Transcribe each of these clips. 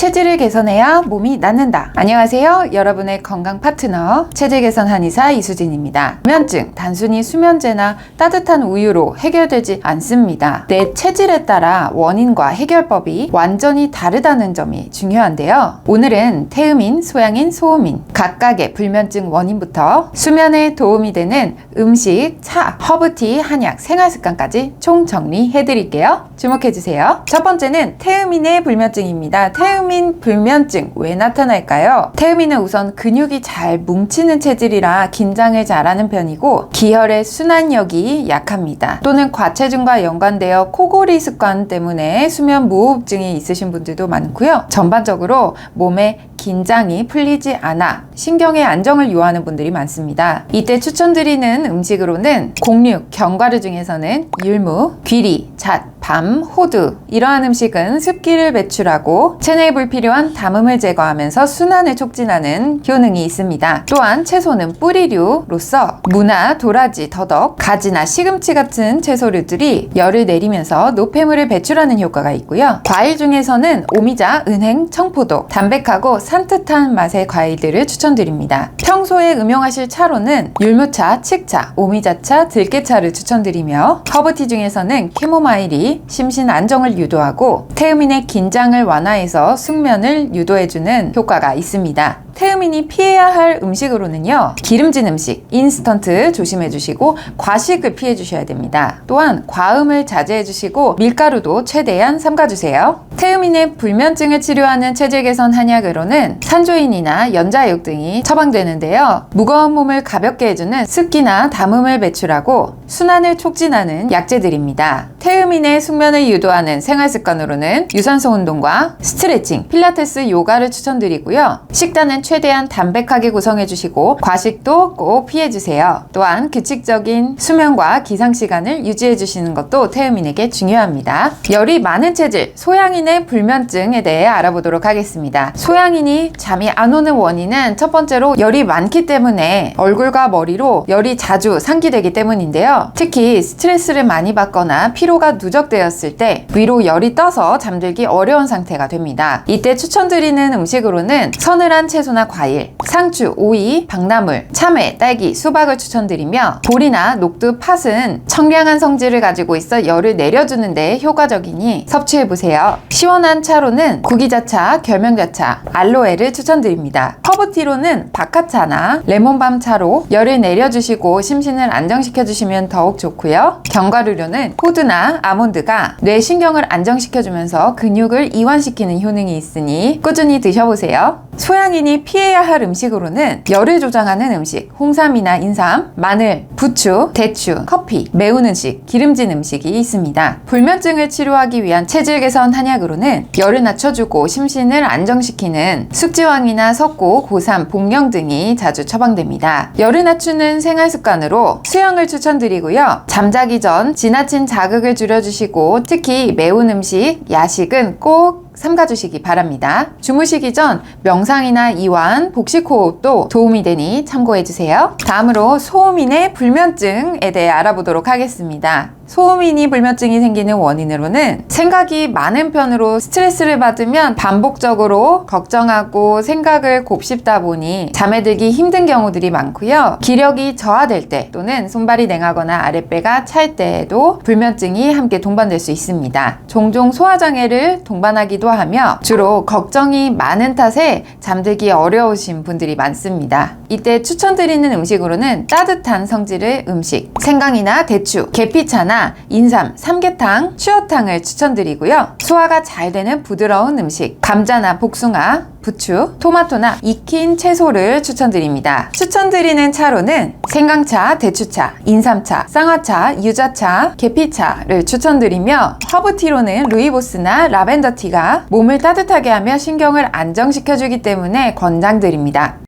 체질을 개선해야 몸이 낫는다. 안녕하세요. 여러분의 건강 파트너 체질 개선 한의사 이수진입니다. 불면증 단순히 수면제나 따뜻한 우유로 해결되지 않습니다. 내 체질에 따라 원인과 해결법이 완전히 다르다는 점이 중요한데요. 오늘은 태음인, 소양인, 소음인 각각의 불면증 원인부터 수면에 도움이 되는 음식, 차, 허브티, 한약, 생활 습관까지 총 정리해 드릴게요. 주목해 주세요. 첫 번째는 태음인의 불면증입니다. 태음 인 불면증 왜 나타날까요? 태음인은 우선 근육이 잘 뭉치는 체질이라 긴장을 잘하는 편이고 기혈의 순환력이 약합니다. 또는 과체중과 연관되어 코골이 습관 때문에 수면 무호흡증이 있으신 분들도 많고요. 전반적으로 몸에 긴장이 풀리지 않아 신경의 안정을 요하는 분들이 많습니다. 이때 추천드리는 음식으로는 곡류, 견과류 중에서는 율무, 귀리, 잣, 밤, 호두 이러한 음식은 습기를 배출하고 체내에 불필요한 담음을 제거하면서 순환을 촉진하는 효능이 있습니다. 또한 채소는 뿌리류로서 무나 도라지, 더덕, 가지나 시금치 같은 채소류들이 열을 내리면서 노폐물을 배출하는 효과가 있고요. 과일 중에서는 오미자, 은행, 청포도, 담백하고 산뜻한 맛의 과일들을 추천드립니다. 평소에 음용하실 차로는 율무차, 칡차, 오미자차, 들깨차를 추천드리며 허브티 중에서는 캐모마일이 심신 안정을 유도하고 태음인의 긴장을 완화해서 숙면을 유도해주는 효과가 있습니다. 태음인이 피해야 할 음식으로는요 기름진 음식, 인스턴트 조심해 주시고 과식을 피해 주셔야 됩니다. 또한 과음을 자제해 주시고 밀가루도 최대한 삼가 주세요. 태음인의 불면증을 치료하는 체질 개선 한약으로는 산조인이나 연자육 등이 처방되는데요. 무거운 몸을 가볍게 해주는 습기나 담음을 배출하고 순환을 촉진하는 약재들입니다. 태음인의 숙면을 유도하는 생활 습관으로는 유산소 운동과 스트레칭, 필라테스, 요가를 추천드리고요. 식단은 최대한 담백하게 구성해 주시고 과식도 꼭 피해 주세요. 또한 규칙적인 수면과 기상 시간을 유지해 주시는 것도 태음인에게 중요합니다. 열이 많은 체질, 소양인 의 불면증에 대해 알아보도록 하겠습니다. 소양인이 잠이 안 오는 원인은 첫 번째로 열이 많기 때문에 얼굴과 머리로 열이 자주 상기되기 때문인데요. 특히 스트레스를 많이 받거나 피로가 누적되었을 때 위로 열이 떠서 잠들기 어려운 상태가 됩니다. 이때 추천드리는 음식으로는 서늘한 채소나 과일, 상추, 오이, 박나물, 참외, 딸기, 수박을 추천드리며 보리나 녹두, 팥은 청량한 성질을 가지고 있어 열을 내려주는 데 효과적이니 섭취해보세요. 시원한 차로는 구기자차, 결명자차, 알로에를 추천드립니다. 허브티로는 박하차나 레몬밤 차로 열을 내려주시고 심신을 안정시켜주시면 더욱 좋고요. 견과류로는 호두나 아몬드가 뇌신경을 안정시켜주면서 근육을 이완시키는 효능이 있으니 꾸준히 드셔보세요. 소양인이 피해야 할 음식으로는 열을 조장하는 음식, 홍삼이나 인삼, 마늘, 부추, 대추, 커피, 매운 음식, 기름진 음식이 있습니다. 불면증을 치료하기 위한 체질 개선 한약으로 는 열을 낮춰주고 심신을 안정시키는 숙지황이나 석고, 고삼, 복령 등이 자주 처방됩니다. 열을 낮추는 생활 습관으로 수영을 추천드리고요. 잠자기 전 지나친 자극을 줄여주시고 특히 매운 음식, 야식은 꼭 삼가주시기 바랍니다. 주무시기 전 명상이나 이완, 복식호흡도 도움이 되니 참고해주세요. 다음으로 소음인의 불면증에 대해 알아보도록 하겠습니다. 소음인이 불면증이 생기는 원인으로는 생각이 많은 편으로 스트레스를 받으면 반복적으로 걱정하고 생각을 곱씹다 보니 잠에 들기 힘든 경우들이 많고요. 기력이 저하될 때 또는 손발이 냉하거나 아랫배가 찰 때에도 불면증이 함께 동반될 수 있습니다. 종종 소화장애를 동반하기도 하며 주로 걱정이 많은 탓에 잠들기 어려우신 분들이 많습니다. 이때 추천드리는 음식으로는 따뜻한 성질의 음식, 생강이나 대추, 계피차나 인삼, 삼계탕, 추어탕을 추천드리고요. 소화가 잘 되는 부드러운 음식, 감자나 복숭아, 부추, 토마토나 익힌 채소를 추천드립니다. 추천드리는 차로는 생강차, 대추차, 인삼차, 쌍화차, 유자차, 계피차를 추천드리며 허브티로는 루이보스나 라벤더티가 몸을 따뜻하게 하며 신경을 안정시켜주기 때문에 권장드립니다.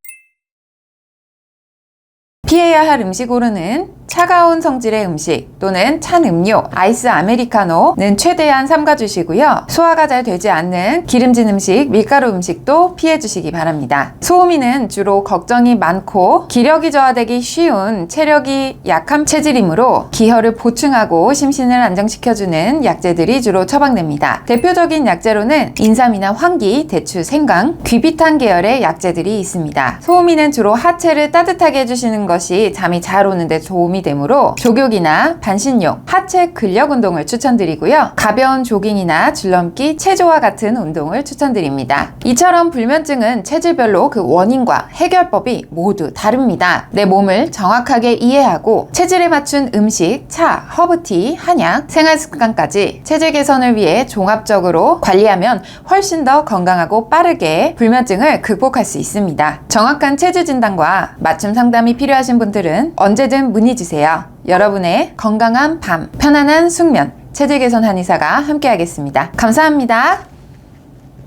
피해야 할 음식으로는 차가운 성질의 음식 또는 찬 음료, 아이스 아메리카노는 최대한 삼가 주시고요. 소화가 잘 되지 않는 기름진 음식, 밀가루 음식도 피해 주시기 바랍니다. 소음이는 주로 걱정이 많고 기력이 저하되기 쉬운 체력이 약한 체질이므로 기혈을 보충하고 심신을 안정시켜주는 약재들이 주로 처방됩니다. 대표적인 약재로는 인삼이나 황기, 대추, 생강, 귀비탄 계열의 약재들이 있습니다. 소음이는 주로 하체를 따뜻하게 해주시는 것이 잠이 잘 오는데 도움이 되므로 조격이나 반신욕, 하체 근력 운동을 추천드리고요. 가벼운 조깅이나 줄넘기, 체조와 같은 운동을 추천드립니다. 이처럼 불면증은 체질별로 그 원인과 해결법이 모두 다릅니다. 내 몸을 정확하게 이해하고 체질에 맞춘 음식, 차, 허브티, 한약, 생활 습관까지 체질 개선을 위해 종합적으로 관리하면 훨씬 더 건강하고 빠르게 불면증을 극복할 수 있습니다. 정확한 체질 진단과 맞춤 상담이 필요하신 분들은 언제든 문의 주세요. 여러분의 건강한 밤, 편안한 숙면, 체질 개선 한의사가 함께하겠습니다. 감사합니다.